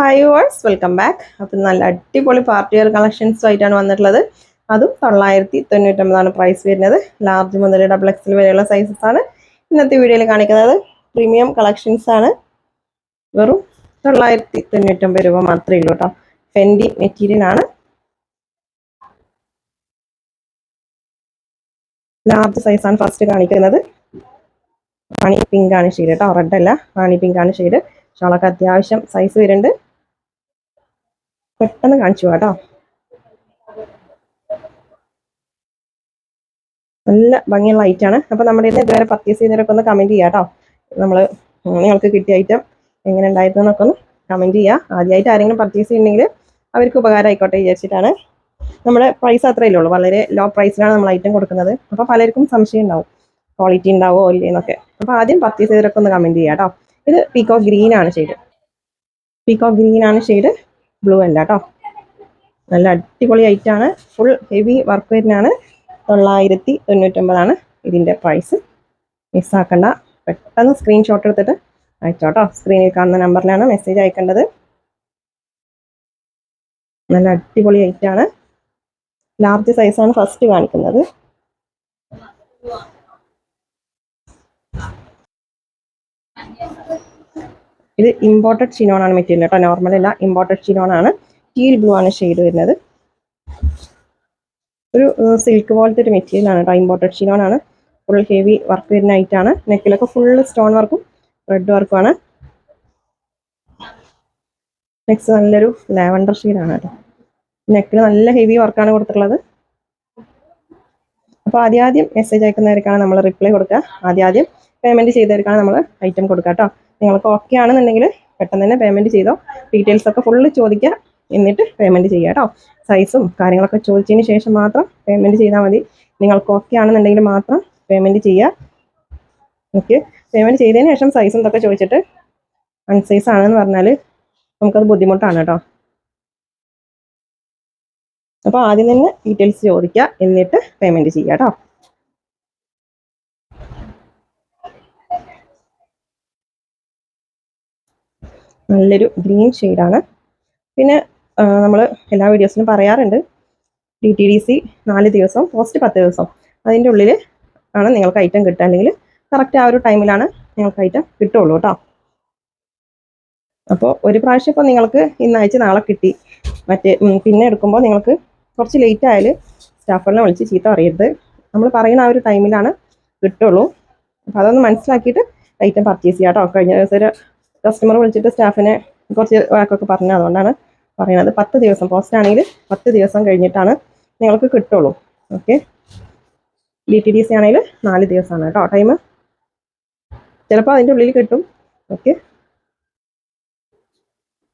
Hi verse welcome back അപ്പം നല്ല അടിപൊളി പാർട്ടി വെയർ കളക്ഷൻസും ആയിട്ടാണ് വന്നിട്ടുള്ളത്. അതും തൊള്ളായിരത്തി തൊണ്ണൂറ്റൊമ്പതാണ് പ്രൈസ് വരുന്നത്. ലാർജ് മുതൽ ഡബിൾ എക്സൽ വരെയുള്ള സൈസസ് ആണ് ഇന്നത്തെ വീഡിയോയിൽ കാണിക്കുന്നത്. പ്രീമിയം കളക്ഷൻസ് ആണ്. വെറും തൊള്ളായിരത്തി തൊണ്ണൂറ്റൊമ്പത് രൂപ മാത്രമേ ഉള്ളൂ കേട്ടോ ഫെൻഡി മെറ്റീരിയൽ ആണ്. ലാർജ് സൈസാണ് ഫസ്റ്റ് കാണിക്കുന്നത്. റാണി പിങ്ക് ആണ് ഷെയ്ഡ് കേട്ടോ റെഡ് അല്ല. റാണി പിങ്ക് ആണ് ഷെയ്ഡ് ഷോളൊക്കെ അത്യാവശ്യം സൈസ് വരുന്നുണ്ട്. പെട്ടെന്ന് കാണിച്ചു കേട്ടോ നല്ല ഭംഗിയുള്ള ഐറ്റം ആണ്. അപ്പൊ നമ്മുടെ ഇത് ഇതുവരെ പർച്ചേസ് ചെയ്തവരൊക്കെ ഒന്ന് കമന്റ് ചെയ്യാം കേട്ടോ നമ്മൾ നിങ്ങൾക്ക് കിട്ടിയ ഐറ്റം എങ്ങനെ ഉണ്ടായിരുന്നു എന്നൊക്കെ ഒന്ന് കമന്റ് ചെയ്യുക ആദ്യമായിട്ട് ആരെങ്കിലും പർച്ചേസ് ചെയ്യുന്നുണ്ടെങ്കിൽ അവർക്ക് ഉപകാരം ആയിക്കോട്ടെ വിചാരിച്ചിട്ടാണ്. നമ്മുടെ പ്രൈസ് അത്രയല്ലേ ഉള്ളൂ. വളരെ ലോ പ്രൈസിലാണ് നമ്മൾ ഐറ്റം കൊടുക്കുന്നത്. അപ്പോൾ പലർക്കും സംശയം ഉണ്ടാവും. ക്വാളിറ്റി ഉണ്ടാവോ ഇല്ലേ എന്നൊക്കെ. അപ്പോൾ ആദ്യം പർച്ചേസ് ചെയ്തവരൊക്കെ ഒന്ന് കമന്റ് ചെയ്യാം കേട്ടോ ഇത് പീക്കോ ഗ്രീൻ ആണ് ഷെയ്ഡ് പീക്കോ ഗ്രീൻ ആണ് ഷെയ്ഡ് ബ്ലൂ അല്ല കേട്ടോ നല്ല അടിപൊളി ഐറ്റം ആണ്. ഫുൾ ഹെവി വർക്ക് വരുന്നതാണ്. തൊള്ളായിരത്തി തൊണ്ണൂറ്റൊമ്പതാണ് ഇതിന്റെ പ്രൈസ് മിസ്സാക്കണ്ട പെട്ടെന്ന് സ്ക്രീൻഷോട്ട് എടുത്തിട്ട് അയച്ചോട്ടോ സ്ക്രീനിൽ കാണുന്ന നമ്പറിലാണ് മെസ്സേജ് അയക്കേണ്ടത്. നല്ല അടിപൊളി ഐറ്റാണ് ലാർജ് സൈസാണ് ഫസ്റ്റ് കാണിക്കുന്നത്. ഇത് ഇമ്പോർട്ടഡ് ചിനോൺ ആണ് മെറ്റീരിയൽ കേട്ടോ നോർമൽ അല്ല ഇമ്പോർട്ടഡ് ചിനോൺ ആണ്. ടീൽ ബ്ലൂ ആണ് ഷെയ്ഡ് വരുന്നത്. ഒരു സിൽക്ക് പോലത്തെ ഒരു മെറ്റീരിയൽ ആണ് കേട്ടോ ഇമ്പോർട്ടഡ് ചിനോൺ ആണ്. ഫുൾ ഹെവി വർക്ക് വരുന്ന ആണ്. നെക്കിലൊക്കെ ഫുൾ സ്റ്റോൺ വർക്കും റെഡ് വർക്കും ആണ്. നെക്സ്റ്റ് നല്ലൊരു ലാവൻഡർ ആണ് കേട്ടോ നെക്കിൽ നല്ല ഹെവി വർക്കാണ് കൊടുത്തിട്ടുള്ളത്. അപ്പോൾ ആദ്യം മെസ്സേജ് അയക്കുന്നവർക്കാണ് നമ്മൾ റിപ്ലൈ കൊടുക്കുക. ആദ്യം പേയ്മെന്റ് ചെയ്തവർക്കാണ് നമ്മൾ ഐറ്റം കൊടുക്കുക കേട്ടോ നിങ്ങൾക്ക് ഓക്കെ ആണെന്നുണ്ടെങ്കിൽ പെട്ടെന്ന് തന്നെ പേയ്മെന്റ് ചെയ്തോ. ഡീറ്റെയിൽസ് ഒക്കെ ഫുള്ള് ചോദിക്കുക. എന്നിട്ട് പേയ്മെന്റ് ചെയ്യുക കേട്ടോ. സൈസും കാര്യങ്ങളൊക്കെ ചോദിച്ചതിന് ശേഷം മാത്രം പേയ്മെന്റ് ചെയ്താൽ മതി. നിങ്ങൾക്ക് ഓക്കെ ആണെന്നുണ്ടെങ്കിൽ മാത്രം പേയ്മെന്റ് ചെയ്യുക. ഓക്കെ പേയ്മെന്റ് ചെയ്തതിന് ശേഷം സൈസും ഇതൊക്കെ ചോദിച്ചിട്ട് അൺസൈസ് ആണെന്ന് പറഞ്ഞാൽ നമുക്കത് ബുദ്ധിമുട്ടാണ് കേട്ടോ. അപ്പോൾ ആദ്യം തന്നെ ഡീറ്റെയിൽസ് ചോദിക്കുക. എന്നിട്ട് പേയ്മെന്റ് ചെയ്യുക കേട്ടോ. നല്ലൊരു ഗ്രീൻ ഷെയ്ഡാണ്. പിന്നെ നമ്മൾ എല്ലാ വീഡിയോസിലും പറയാറുണ്ട്. ഡി ടി ഡി സി നാല് ദിവസം പോസ്റ്റ് പത്ത് ദിവസം. അതിന്റെ ഉള്ളിൽ ആണ് നിങ്ങൾക്ക് ഐറ്റം കിട്ടുക. അല്ലെങ്കിൽ കറക്റ്റ് ആ ഒരു ടൈമിലാണ് നിങ്ങൾക്ക് ഐറ്റം കിട്ടുള്ളൂ കേട്ടോ. അപ്പോൾ ഒരു പ്രാവശ്യം ഇപ്പോൾ നിങ്ങൾക്ക് ഇന്നയച്ച് നാളെ കിട്ടി. മറ്റേ പിന്നെ എടുക്കുമ്പോൾ നിങ്ങൾക്ക് കുറച്ച് ലേറ്റ് ആയാൽ സ്റ്റാഫുകളെ വിളിച്ച് ചീത്ത അറിയരുത് നമ്മൾ പറയുന്ന ആ ഒരു ടൈമിലാണ് കിട്ടുള്ളൂ അപ്പോൾ അതൊന്ന് മനസ്സിലാക്കിയിട്ട് ഐറ്റം പർച്ചേസ് ചെയ്യാം കേട്ടോ. കഴിഞ്ഞ ദിവസം ഒരു കസ്റ്റമർ വിളിച്ചിട്ട് സ്റ്റാഫിനെ കുറച്ച് വാക്കൊക്കെ പറഞ്ഞു. അതുകൊണ്ടാണ് പറയുന്നത്. പത്ത് ദിവസം പോസ്റ്റ് ആണെങ്കിൽ പത്ത് ദിവസം കഴിഞ്ഞിട്ടാണ് നിങ്ങൾക്ക് കിട്ടുള്ളൂ. Okay D T D C ആണെങ്കിൽ നാല് ദിവസമാണ് കേട്ടോ ടൈം ചിലപ്പോൾ അതിന്റെ ഉള്ളിൽ കിട്ടും. ഓക്കെ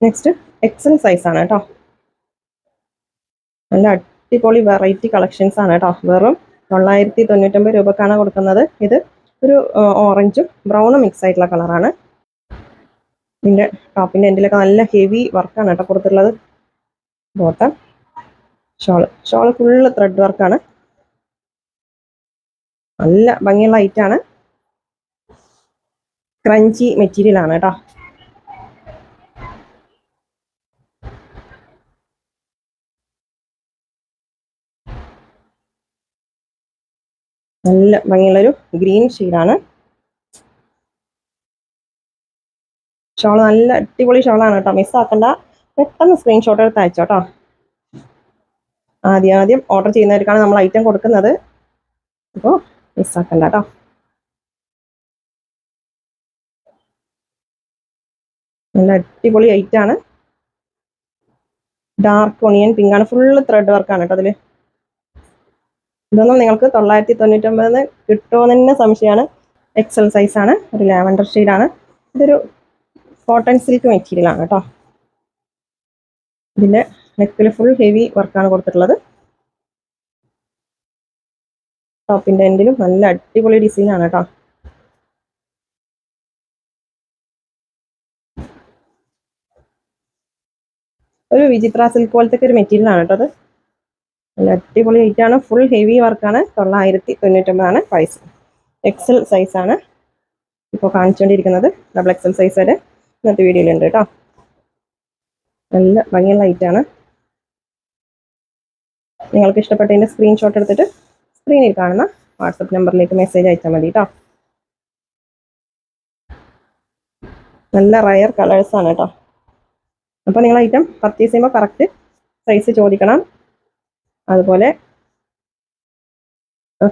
നെക്സ്റ്റ് എക്സൽ സൈസ് ആണ് കേട്ടോ. നല്ല അടിപൊളി വെറൈറ്റി കളക്ഷൻസ് ആണ് കേട്ടോ. വെറും തൊള്ളായിരത്തി തൊണ്ണൂറ്റൊമ്പത് രൂപക്കാണ് കൊടുക്കുന്നത്. ഇത് ഒരു ഓറഞ്ചും ബ്രൗണും മിക്സ് ആയിട്ടുള്ള കളറാണ് ഇതിന്റെ പിന്നെ എൻഡിലൊക്കെ നല്ല ഹെവി വർക്കാണ് കേട്ടോ കൊടുത്തിട്ടുള്ളത്. Bottom shawl shawl full thread വർക്കാണ് നല്ല ഭംഗിയുള്ള ഐറ്റാണ് ക്രഞ്ചി മെറ്റീരിയൽ ആണ് കേട്ടോ. നല്ല ഭംഗിയുള്ളൊരു ഗ്രീൻ ഷെയ്ഡാണ് ഷോൾ നല്ല അടിപൊളി ഷോളാണ് കേട്ടോ. മിസ്സാക്കണ്ട പെട്ടെന്ന് സ്ക്രീൻഷോട്ട് എടുത്ത് അയച്ചോ കേട്ടോ ആദ്യം ആദ്യം ഓർഡർ ചെയ്യുന്നവർക്കാണ് നമ്മൾ ഐറ്റം കൊടുക്കുന്നത്. അപ്പോൾ മിസ്സാക്കണ്ട കേട്ടോ നല്ല അടിപൊളി ആണ്. ഡാർക്ക് ഒണിയൻ പിങ്ക് ആണ്. ഫുള്ള് ത്രെഡ് വർക്കാണ് കേട്ടോ അതിൽ ഇതൊന്നും നിങ്ങൾക്ക് തൊള്ളായിരത്തി തൊണ്ണൂറ്റൊമ്പതിന് കിട്ടുമോ തന്നെ സംശയമാണ് എക്സൽ സൈസ് ആണ്. ഒരു ലാവൻഡർ ഷെയ്ഡാണ് ഇതൊരു കോട്ടൺ സിൽക്ക് മെറ്റീരിയൽ ആണ് കേട്ടോ. ഇതിന്റെ നെക്കിൽ ഫുൾ ഹെവി വർക്കാണ് കൊടുത്തിട്ടുള്ളത്. ടോപ്പിന്റെ എൻഡിലും നല്ല അടിപൊളി ഡിസൈൻ ആണ് കേട്ടോ. ഒരു വിചിത്ര സിൽക്ക് പോലത്തെ ഒരു മെറ്റീരിയൽ ആണ് കേട്ടോ അത്. നല്ല അടിപൊളി ആണ്. ഫുൾ ഹെവി വർക്കാണ് തൊള്ളായിരത്തി തൊണ്ണൂറ്റൊമ്പതാണ് പ്രൈസ് എക്സൽ സൈസ് ആണ്. ഇപ്പോൾ കാണിച്ചുകൊണ്ടിരിക്കുന്നത് ഡബിൾ എക്സൽ സൈസ് വരെ. ഇന്നത്തെ വീഡിയോയിലുണ്ട് കേട്ടോ. നല്ല ഭംഗിയുള്ള ലൈറ്റാണ് നിങ്ങൾക്ക് ഇഷ്ടപ്പെട്ടതിന്റെ സ്ക്രീൻഷോട്ട് എടുത്തിട്ട് സ്ക്രീനിൽ കാണുന്ന വാട്സപ്പ് നമ്പറിലേക്ക് മെസ്സേജ് അയച്ചാൽ മതി കേട്ടോ. നല്ല റയർ കളേഴ്സാണ് കേട്ടോ. അപ്പോൾ നിങ്ങൾ ഐറ്റം പർച്ചേസ് ചെയ്യുമ്പോൾ കറക്റ്റ് സൈസ് ചോദിക്കണം. അതുപോലെ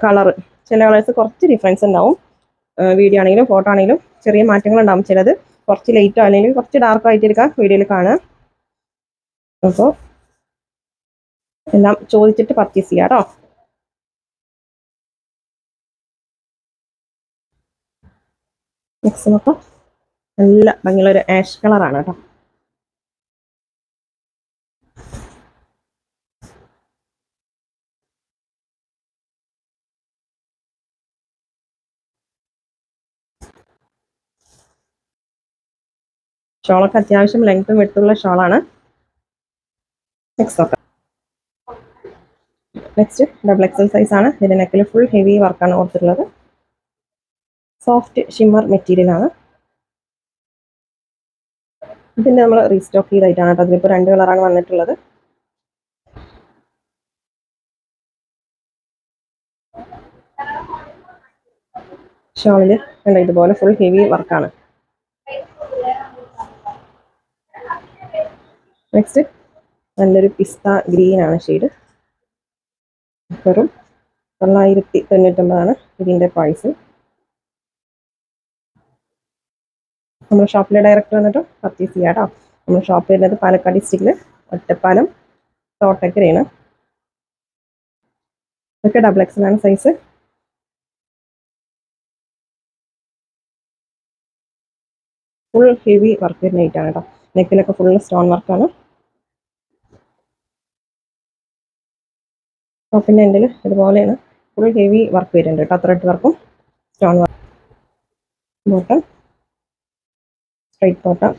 കളർ ചില കളേഴ്സ് കുറച്ച് ഡിഫറൻസ് ഉണ്ടാവും. വീഡിയോ ആണെങ്കിലും ഫോട്ടോ ആണെങ്കിലും ചെറിയ മാറ്റങ്ങൾ ഉണ്ടാവും ചിലത്. കുറച്ച് ലൈറ്റോ അല്ലെങ്കിൽ കുറച്ച് ഡാർക്കോ ആയിട്ടിരിക്കാം വീഡിയോയിൽ കാണാം അപ്പോൾ എല്ലാം ചോദിച്ചിട്ട് പർച്ചേസ് ചെയ്യാം കേട്ടോ നെക്സ്റ്റ് നോക്കാം. നല്ല ഭംഗിയുള്ള ഒരു ആഷ് കളറാണ് കേട്ടോ ഷോളൊക്കെ അത്യാവശ്യം ലെങ്ത്തും വിട്ടുള്ള ഷോളാണ്. Next next double XL size ആണ്. ഇതിന്റെ നെക്കിൽ ഫുൾ ഹെവി വർക്കാണ് കൊടുത്തിട്ടുള്ളത്. സോഫ്റ്റ് ഷിമ്മർ മെറ്റീരിയലാണ് ആണ്. ഇതിന്റെ നമ്മൾ റീസ്റ്റോക്ക് ചെയ്തായിട്ടാണ് കേട്ടോ. അതിലിപ്പോൾ രണ്ട് കളറാണ് വന്നിട്ടുള്ളത്. ഷോളിൽ ഇതുപോലെ ഫുൾ ഹെവി വർക്കാണ് നെക്സ്റ്റ് നല്ലൊരു പിസ്ത ഗ്രീൻ ആണ് ഷെയ്ഡ് വെറും തൊള്ളായിരത്തി തൊണ്ണൂറ്റൊമ്പതാണ് ഇതിന്റെ പ്രൈസ് നമ്മുടെ ഷോപ്പിലെ ഡയറക്റ്റ് വന്നിട്ട് പർച്ചേസ് ചെയ്യാം കേട്ടോ നമ്മുടെ ഷോപ്പ് വരുന്നത് പാലക്കാട് ഡിസ്ട്രിക്റ്റിൽ ഒറ്റപ്പാലം തോട്ടക്കരയാണ്. ഇതൊക്കെ ഡബിൾ എക്സലാണ് സൈസ് ഫുൾ ഹെവി വർക്ക് വരുന്ന ഐറ്റാണ് കേട്ടോ നെക്കിലൊക്കെ ഫുൾ സ്റ്റോൺ വർക്കാണ് ടോപ്പിന്റെ എന്റെ ഇതുപോലെയാണ്. ഫുൾ ഹെവി വർക്ക് വരുന്നുണ്ട് കേട്ടോ. ത്രെഡ് വർക്കും stone work bottom straight bottom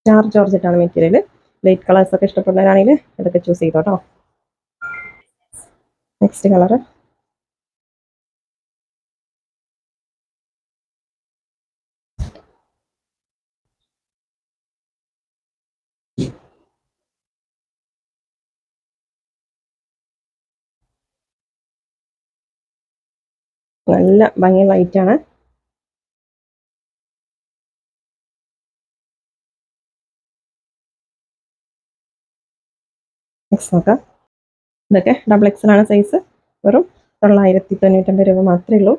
star ജോർജറ്റാണ് material light colours ഒക്കെ ഇഷ്ടപ്പെടുന്നവരാണെങ്കിൽ ഇതൊക്കെ ചൂസ് ചെയ്തോട്ടോ. നെക്സ്റ്റ് കളറ് നല്ല ഭംഗി ലൈറ്റാണ് ആണ്. നോക്കാം. ഇതൊക്കെ ഡബിൾ എക്സൽ ആണ് സൈസ് വെറും തൊള്ളായിരത്തി തൊണ്ണൂറ്റമ്പത് രൂപ മാത്രമേ ഉള്ളൂ.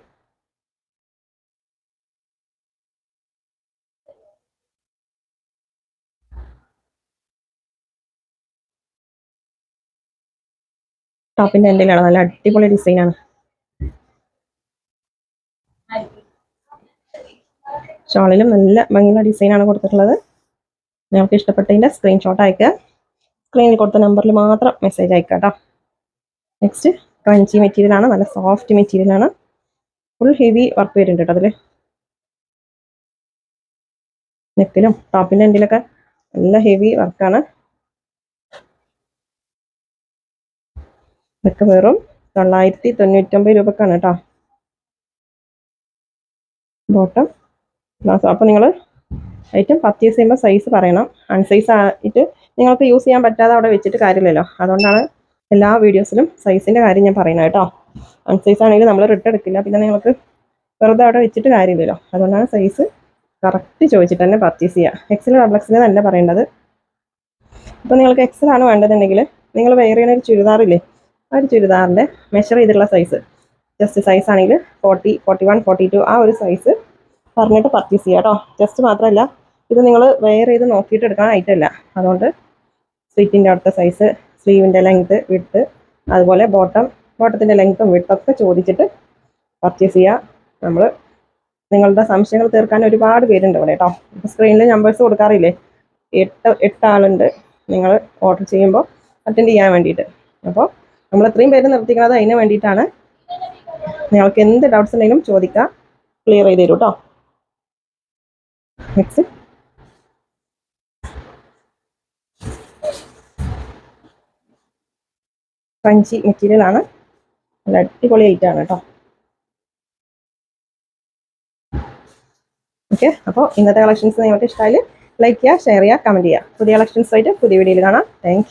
ടോപ്പിന്റെ എന്റെ നല്ല അടിപൊളി ഡിസൈനാണ് ഷോളിലും നല്ല ഭംഗിയുള്ള ഡിസൈനാണ് കൊടുത്തിട്ടുള്ളത്. നിങ്ങൾക്ക് ഇഷ്ടപ്പെട്ടതിന്റെ സ്ക്രീൻഷോട്ട് അയക്കുക സ്ക്രീനിൽ കൊടുത്ത നമ്പറിൽ മാത്രം മെസ്സേജ് അയക്കുക കേട്ടോ നെക്സ്റ്റ് ക്രഞ്ചി മെറ്റീരിയൽ ആണ്. നല്ല സോഫ്റ്റ് മെറ്റീരിയൽ ആണ്. ഫുൾ ഹെവി വർക്ക് വരുന്നുണ്ട് കേട്ടോ അതിൽ നെക്കിലും ടോപ്പിന്റെ എൻഡിലൊക്കെ നല്ല ഹെവി വർക്കാണ് ഇതൊക്കെ വെറും തൊള്ളായിരത്തി തൊണ്ണൂറ്റൊമ്പത് രൂപക്കാണ് കേട്ടോ ബോട്ടം അപ്പോൾ നിങ്ങൾ ഐറ്റം പർച്ചേസ് ചെയ്യുമ്പോൾ സൈസ് പറയണം. അൺസൈസ് ആയിട്ട് നിങ്ങൾക്ക് യൂസ് ചെയ്യാൻ പറ്റാതെ അവിടെ വെച്ചിട്ട് കാര്യമില്ലല്ലോ. അതുകൊണ്ടാണ് എല്ലാ വീഡിയോസിലും സൈസിന്റെ കാര്യം ഞാൻ പറയുന്നത് കേട്ടോ. അൺസൈസ് ആണെങ്കിൽ നമ്മൾ റിട്ടേൺ എടുക്കില്ല. പിന്നെ നിങ്ങൾക്ക് വെറുതെ അവിടെ വെച്ചിട്ട് കാര്യമില്ലല്ലോ. അതുകൊണ്ടാണ് സൈസ് കറക്റ്റ് ചോദിച്ചിട്ട് തന്നെ പർച്ചേസ് ചെയ്യുക എക്സൽ തന്നെ നല്ല പറയേണ്ടത്. അപ്പോൾ നിങ്ങൾക്ക് എക്സൽ ആണ് വേണ്ടതുണ്ടെങ്കിൽ നിങ്ങൾ വെയർ ചെയ്യുന്ന ഒരു ചുരിദാറില്ലേ? ആ ഒരു ചുരിദാറിന്റെ മെഷർ ചെയ്തിട്ടുള്ള സൈസ് ജസ്റ്റ് സൈസ് ആണെങ്കിൽ forty forty one forty two ആ ഒരു സൈസ് പറഞ്ഞിട്ട് പർച്ചേസ് ചെയ്യുക കേട്ടോ ജസ്റ്റ് മാത്രമല്ല ഇത് നിങ്ങൾ വെയർ ചെയ്ത് നോക്കിയിട്ട് എടുക്കാൻ ഐറ്റമല്ല അതുകൊണ്ട് സ്ലിറ്റിന്റെ അടുത്ത സൈസ് സ്ലീവിന്റെ ലെങ്ത്ത് വിട്ട് അതുപോലെ ബോട്ടം ബോട്ടത്തിന്റെ ലെങ്ത്തും വിട്ടൊക്കെ ചോദിച്ചിട്ട് പർച്ചേസ് ചെയ്യുക നമ്മൾ നിങ്ങളുടെ സംശയങ്ങൾ തീർക്കാൻ ഒരുപാട് പേരുണ്ട് ഇവിടെ കേട്ടോ സ്ക്രീനിൽ നമ്പേഴ്സ് കൊടുക്കാറില്ലേ? എട്ട് എട്ട് ആളുണ്ട് നിങ്ങൾ ഓർഡർ ചെയ്യുമ്പോൾ അറ്റൻഡ് ചെയ്യാൻ വേണ്ടിയിട്ട്. അപ്പോൾ നമ്മൾ ഇത്രയും പേര് നിർത്തിക്കുന്നത് അതിന് വേണ്ടിയിട്ടാണ്. നിങ്ങൾക്ക് എന്ത് ഡൗട്ട്സ് ഉണ്ടെങ്കിലും ചോദിക്കുക ക്ലിയർ ചെയ്ത് തരും കേട്ടോ നെക്സ്റ്റ് ക്രഞ്ചി മെറ്റീരിയൽ ആണ്. നല്ല അടിപൊളി ഐറ്റം ആണ് കേട്ടോ. ഓക്കെ അപ്പോൾ ഇന്നത്തെ കളക്ഷൻസ് നിങ്ങൾക്ക് ഇഷ്ടമായാൽ ലൈക്ക് ചെയ്യുക ഷെയർ ചെയ്യുക കമന്റ് ചെയ്യുക. പുതിയ കളക്ഷൻസ് ആയിട്ട് പുതിയ വീഡിയോയിൽ കാണാം. താങ്ക്